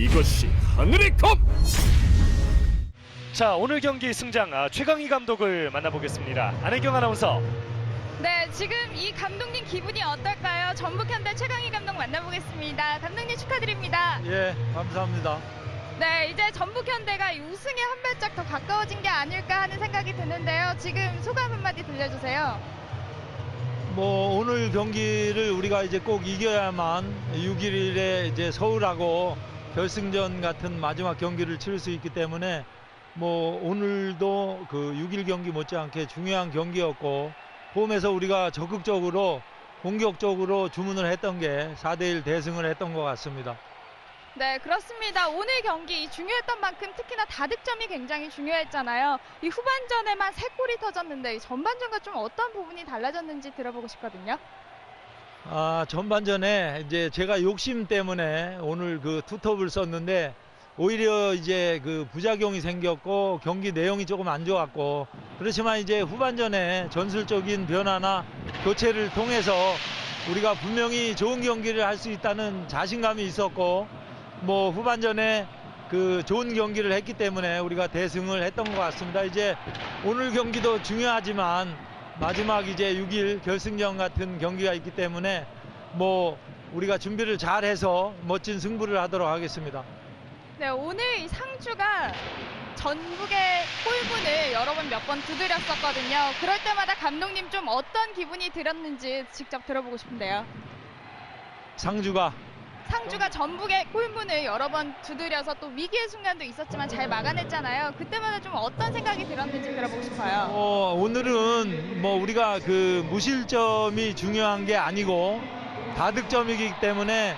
이것이 하늘의 검! 자 오늘 경기 승장 아, 최강희 감독을 만나보겠습니다. 안혜경 아나운서. 네, 지금 이 감독님 기분이 어떨까요? 전북현대 최강희 감독 만나보겠습니다. 감독님 축하드립니다. 예, 감사합니다. 네, 이제 전북현대가 이 우승에 한 발짝 더 가까워진 게 아닐까 하는 생각이 드는데요. 지금 소감 한마디 들려주세요. 뭐 오늘 경기를 우리가 이제 꼭 이겨야만 6일에 이제 서울하고 결승전 같은 마지막 경기를 치를 수 있기 때문에 뭐 오늘도 그 6일 경기 못지않게 중요한 경기였고 홈에서 우리가 적극적으로 공격적으로 주문을 했던 게 4대1 대승을 했던 것 같습니다. 네, 그렇습니다. 오늘 경기 이 중요했던 만큼 특히나 다득점이 굉장히 중요했잖아요. 이 후반전에만 세골이 터졌는데 이 전반전과 좀 어떤 부분이 달라졌는지 들어보고 싶거든요. 아, 전반전에 이제 제가 욕심 때문에 오늘 그 투톱을 썼는데 오히려 이제 그 부작용이 생겼고 경기 내용이 조금 안 좋았고 그렇지만 이제 후반전에 전술적인 변화나 교체를 통해서 우리가 분명히 좋은 경기를 할 수 있다는 자신감이 있었고 뭐 후반전에 그 좋은 경기를 했기 때문에 우리가 대승을 했던 것 같습니다. 이제 오늘 경기도 중요하지만 마지막 이제 6일 결승전 같은 경기가 있기 때문에 뭐 우리가 준비를 잘 해서 멋진 승부를 하도록 하겠습니다. 네, 오늘 이 상주가 전북의 골문을 여러 번 몇 번 두드렸었거든요. 그럴 때마다 감독님 좀 어떤 기분이 들었는지 직접 들어보고 싶은데요. 상주가 상주가 전북의 골문을 여러 번 두드려서 또 위기의 순간도 있었지만 잘 막아냈잖아요. 그때마다 좀 어떤 생각이 들었는지 들어보고 싶어요. 어, 오늘은 뭐 우리가 그 무실점이 중요한 게 아니고 다득점이기 때문에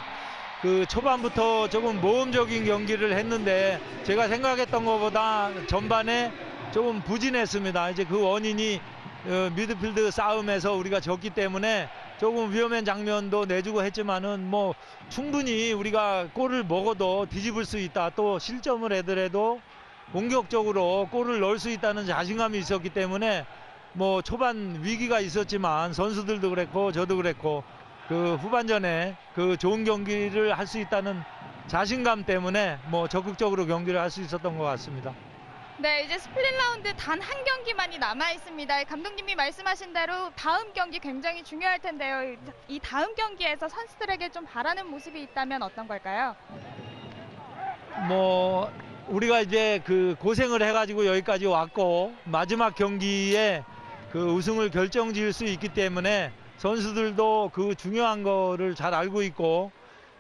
그 초반부터 조금 모험적인 경기를 했는데 제가 생각했던 것보다 전반에 조금 부진했습니다. 이제 그 원인이 어, 미드필드 싸움에서 우리가 졌기 때문에 조금 위험한 장면도 내주고 했지만은 뭐 충분히 우리가 골을 먹어도 뒤집을 수 있다. 또 실점을 해더라도 공격적으로 골을 넣을 수 있다는 자신감이 있었기 때문에 뭐 초반 위기가 있었지만 선수들도 그랬고 저도 그랬고 그 후반전에 그 좋은 경기를 할 수 있다는 자신감 때문에 뭐 적극적으로 경기를 할 수 있었던 것 같습니다. 네, 이제 스플릿 라운드 단 한 경기만이 남아 있습니다. 감독님이 말씀하신 대로 다음 경기 굉장히 중요할 텐데요. 이 다음 경기에서 선수들에게 좀 바라는 모습이 있다면 어떤 걸까요? 뭐 우리가 이제 그 고생을 해가지고 여기까지 왔고 마지막 경기에 그 우승을 결정지을 수 있기 때문에 선수들도 그 중요한 거를 잘 알고 있고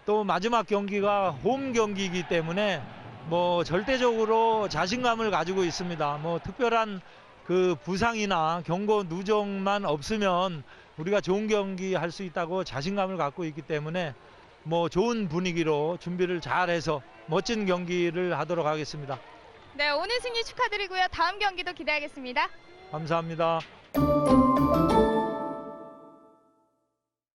또 마지막 경기가 홈 경기이기 때문에 뭐 절대적으로 자신감을 가지고 있습니다. 뭐 특별한 그 부상이나 경고 누적만 없으면 우리가 좋은 경기 할 수 있다고 자신감을 갖고 있기 때문에 뭐 좋은 분위기로 준비를 잘 해서 멋진 경기를 하도록 하겠습니다. 네, 오늘 승리 축하드리고요. 다음 경기도 기대하겠습니다. 감사합니다.